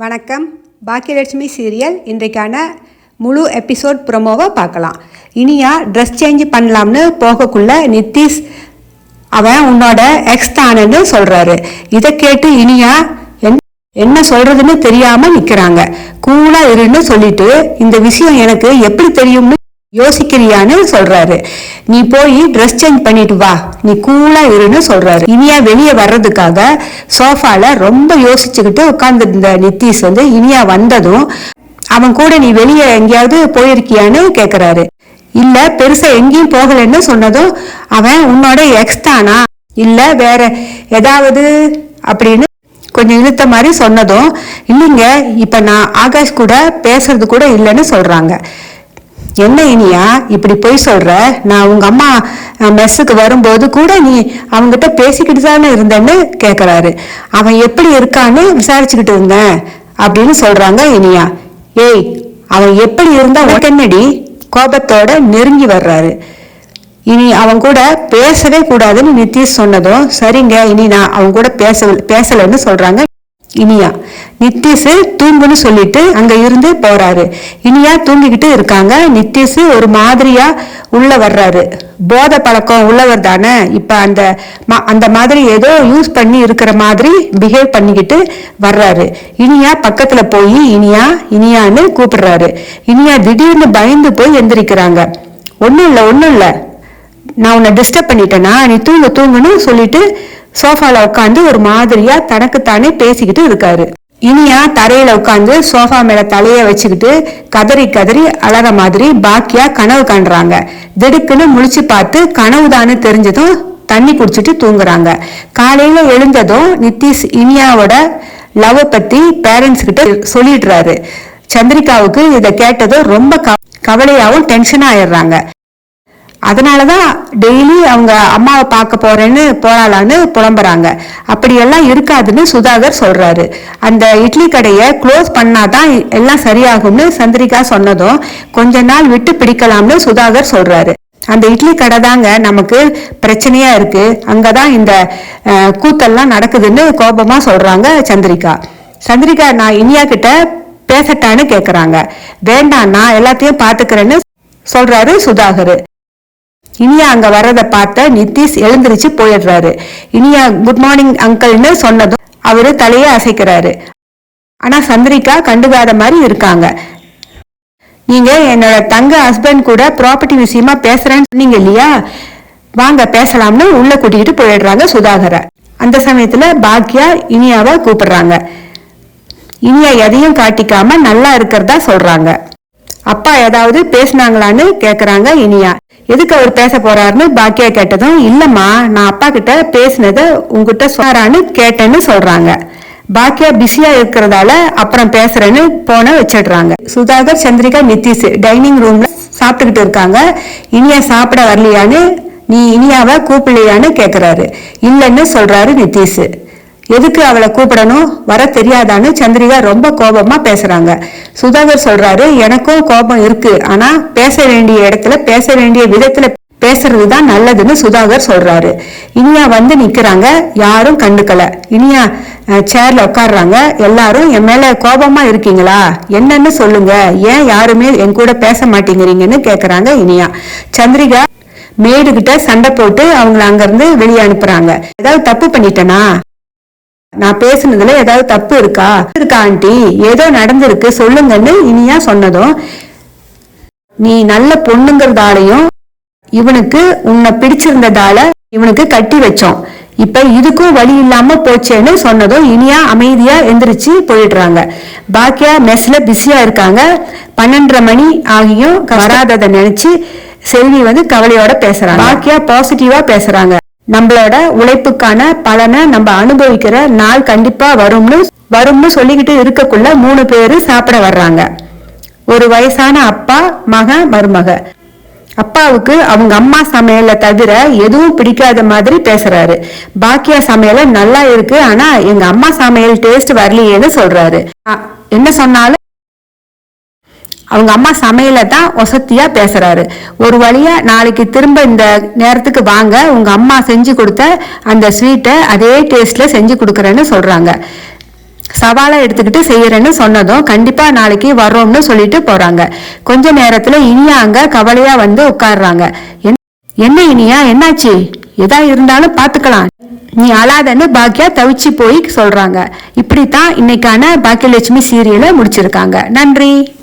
வணக்கம். பாக்கியலட்சுமி சீரியல். இன்றைக்கான முழு எபிசோட் ப்ரொமோவை பார்க்கலாம். இனியா ட்ரெஸ் சேஞ்ச் பண்ணலாம்னு போகக்குள்ள நித்திஷ் அவன் உன்னோட எக்ஸ் தானன்னு சொல்கிறாரு இதை கேட்டு இனியா என்- என்ன சொல்றதுன்னு தெரியாம நிக்கிறாங்க. கூலா இருன்னு சொல்லிட்டு இந்த விஷயம் எனக்கு எப்படி தெரியும்னு யோசிக்கிறியான்னு சொல்றாரு. நீ போய் ட்ரெஸ் சேஞ்ச் பண்ணிட்டு வா. நீ கூலா இருன்னு சொல்றாரு. இனியா வெளியே வர்றதுக்காக சோஃபால ரொம்ப யோசிச்சுக்கிட்டு உட்கார்ந்து இருந்த நித்திஷ் வந்து இனியா வந்ததும் அவன் கூட நீ வெளியே எங்கேயாவது போயிருக்கியான்னு கேக்குறாரு. இல்ல பெருசா எங்கேயும் போகலைன்னு சொன்னதும் அவன் உன்னோட எக்ஸ் தானா? இல்ல வேற ஏதாவது? அப்படின்னு கொஞ்சம் இழுத்த மாதிரி சொன்னதும் இல்லைங்க இப்ப நான் ஆகாஷ் கூட பேசுறது கூட இல்லைன்னு சொல்றாங்க. என்ன இனியா இப்படி போய் சொல்ற? நான் உங்க அம்மா மெஸ்ஸுக்கு வரும்போது கூட நீ அவங்ககிட்ட பேசிக்கிட்டு தானே இருந்தேன்னு கேட்குறாரு அவன் எப்படி இருக்கான்னு விசாரிச்சுக்கிட்டு இருந்தேன் அப்படின்னு சொல்றாங்க இனியா. ஏய் அவன் எப்படி இருந்தா உடனடி கோபத்தோட நெருங்கி வர்றாரு. இனி அவன் கூட பேசவே கூடாதுன்னு நித்திஷ் சொன்னதும் சரிங்க இனி நான் அவன் கூட பேச பேசலைன்னு சொல்றாங்க இனியா. நித்திஷ் தூங்குன்னு சொல்லிட்டு அங்க இருந்து போறாரு. இனியா தூங்கிக்கிட்டு இருக்காங்க. நித்திஷ் ஒரு மாதிரியா உள்ள வர்றாரு. போதை பழக்கம் உள்ளவர் தானே. இப்ப அந்த அந்த மாதிரி ஏதோ யூஸ் பண்ணி இருக்கிற மாதிரி பிஹேவ் பண்ணிக்கிட்டு வர்றாரு. இனியா பக்கத்துல போய் இனியா இனியான்னு கூப்பிடுறாரு. இனியா திடீர்னு பயந்து போய் எந்திரிக்கிறாங்க. ஒன்றும் இல்லை ஒன்றும் இல்லை. நான் உன்னை டிஸ்டர்ப் பண்ணிட்டேனா? நீ தூங்கு தூங்குன்னு சொல்லிட்டு சோஃபால உட்காந்து ஒரு மாதிரியா தனக்குத்தானே பேசிக்கிட்டு இருக்காரு. இனியா தரையில உட்காந்து சோஃபா மேல தலைய வச்சுக்கிட்டு கதறி கதறி அழற மாதிரி பாக்கியா கனவு காண்றாங்க. திடுக்குன்னு முழிச்சு பார்த்து கனவுதான்னு தெரிஞ்சதும் தண்ணி குடிச்சிட்டு தூங்குறாங்க. காலையில எழுந்ததும் நித்திஷ் இனியாவோட லவ் பத்தி பேரண்ட்ஸ் கிட்ட சொல்லிடுறாரு. சந்திரிகாவுக்கு இதை கேட்டதும் ரொம்ப க- கவலையாவும் டென்ஷன் ஆயிடுறாங்க. அதனாலதான் டெய்லி அவங்க அம்மாவை பார்க்க போறேன்னு போறாளான்னு புலம்புறாங்க. அப்படியெல்லாம் இருக்காதுன்னு சுதாகர் சொல்றாரு. அந்த இட்லி கடையை க்ளோஸ் பண்ணாதான் எல்லாம் சரியாகும்னு சந்திரிகா சொன்னதும் கொஞ்ச நாள் விட்டு பிடிக்கலாம்னு சுதாகர் சொல்றாரு. அந்த இட்லி கடை தாங்க நமக்கு பிரச்சனையா இருக்கு. அங்கதான் இந்த கூத்தெல்லாம் நடக்குதுன்னு கோபமா சொல்றாங்க சந்திரிகா. சந்திரிகா நான் இனியா கிட்ட பேசட்டான்னு கேக்குறாங்க. வேண்டாம் நான் எல்லாத்தையும் பாத்துக்கிறேன்னு சொல்றாரு சுதாகர். இனியா அங்க வர்றத பார்த்த நிதிஷ் எழுந்திருச்சு போயிடுறாரு. இனியா குட் மார்னிங் அங்கிள்னு சொன்னதும் அவரு தலைய அசைக்கிறாரு. ஆனா சந்திரிகா கண்டுக்காத மாதிரி இருக்காங்க. நீங்க என்னோட தங்க ஹஸ்பண்ட் கூட ப்ராப்பர்ட்டி விஷயமா பேசுறேன்னு சொன்னீங்க இல்லையா? வாங்க பேசலாம்னு உள்ள கூட்டிகிட்டு போயிடுறாங்க சுதாகரை. அந்த சமயத்துல பாக்யா இனியாவை கூப்பிடுறாங்க. இனியா எதையும் காட்டிக்காம நல்லா இருக்கிறதா சொல்றாங்க. அப்பா ஏதாவது பேசினாங்களான்னு கேக்குறாங்க இனியா. எதுக்கு அவர் பேச போறாருன்னு பாக்கியா கேட்டதும் இல்லம்மா நான் அப்பா கிட்ட பேசினத உங்ககிட்ட சொன்னாரான்னு கேட்டேன்னு சொல்றாங்க. பாக்கியா பிஸியா இருக்கிறதால அப்புறம் பேசுறேன்னு போன வச்சிடுறாங்க. சுதாகர் சந்திரிகா நிதிஷ் டைனிங் ரூம்ல சாப்பிட்டுக்கிட்டு இருக்காங்க. இனியா சாப்பிட வரலையான்னு நீ இனியாவை கூப்பிடலையான்னு கேட்குறாரு இல்லைன்னு சொல்றாரு நிதிஷ் எதுக்கு அவளை கூப்பிடணும்? வர தெரியாதான்னு சந்திரிகா ரொம்ப கோபமா பேசுறாங்க. சுதாகர் சொல்றாரு எனக்கும் கோபம் இருக்கு. ஆனா பேச வேண்டிய இடத்துல பேச வேண்டிய விதத்துல பேசுறது தான் நல்லதுன்னு சுதாகர் சொல்றாரு. இனியா வந்து நிக்கிறாங்க. யாரும் கண்டுக்கல. இனியா சேர்ல உட்கார்றாங்க. எல்லாரும் என் மேல கோபமா இருக்கீங்களா? என்னன்னு சொல்லுங்க. ஏன் யாருமே என் கூட பேச மாட்டேங்கிறீங்கன்னு கேக்குறாங்க இனியா. சந்திரிகா மேடுகிட்ட சண்டை போட்டு அவங்கள அங்க இருந்து வெளியே அனுப்புறாங்க. ஏதாவது தப்பு பண்ணிட்டேனா? நான் பேசுனதுல ஏதாவது தப்பு இருக்கா? இருக்கா ஆண்டி. ஏதோ நடந்திருக்கு. சொல்லுங்கன்னு இனியா சொன்னதும் நீ நல்ல பொண்ணுங்கிறதாலையும் இவனுக்கு உன்னை பிடிச்சிருந்ததால இவனுக்கு கட்டி வச்சோம். இப்ப இதுக்கும் வழி இல்லாம போச்சேன்னு சொன்னதும் இனியா அமைதியா எந்திரிச்சு போயிடுறாங்க. பாக்கியா மெஸ்ல பிஸியா இருக்காங்க. பன்னெண்டரை மணி ஆகியும் வராததை நினைச்சு செல்வி வந்து கவலையோட பேசுறாங்க. பாக்கியா பாசிட்டிவா பேசுறாங்க. நம்மளோட உழைப்புக்கான பலனை நம்ம அனுபவிக்கிற நாள் கண்டிப்பா வரும்னு வரும்னு சொல்லிக்கிட்டு இருக்கக்குள்ள மூணு பேரு சாப்பிட வர்றாங்க. ஒரு வயசான அப்பா மகன் மருமக. அப்பாவுக்கு அவங்க அம்மா சமையலை தவிர எதுவும் பிடிக்காத மாதிரி பேசுறாரு. பாக்கியா சமையல நல்லா இருக்கு ஆனா எங்க அம்மா சமையல் டேஸ்ட் வரலையேன்னு சொல்றாரு. என்ன சொன்னாலும் அவங்க அம்மா சமையல தான் ஒசத்தியா பேசுறாரு. ஒரு வழியா நாளைக்கு திரும்ப இந்த நேரத்துக்கு வாங்க உங்க அம்மா செஞ்சு கொடுத்த அந்த ஸ்வீட்டை அதே டேஸ்ட்ல செஞ்சு கொடுக்குறேன்னு சொல்றாங்க. சவாலை எடுத்துக்கிட்டு செய்யறேன்னு சொன்னதும் கண்டிப்பா நாளைக்கு வர்றோம்னு சொல்லிட்டு போறாங்க. கொஞ்ச நேரத்துல இனியா அங்க கவலையா வந்து உட்கார்றாங்க. "என்ன- என்ன இனியா என்னாச்சு? எதா இருந்தாலும் பாத்துக்கலாம். நீ அழாதன்னு பாக்கியா தவிச்சு போய் சொல்றாங்க. இப்படித்தான் இன்னைக்கான பாக்கியலட்சுமி சீரியலை முடிச்சிருக்காங்க. நன்றி.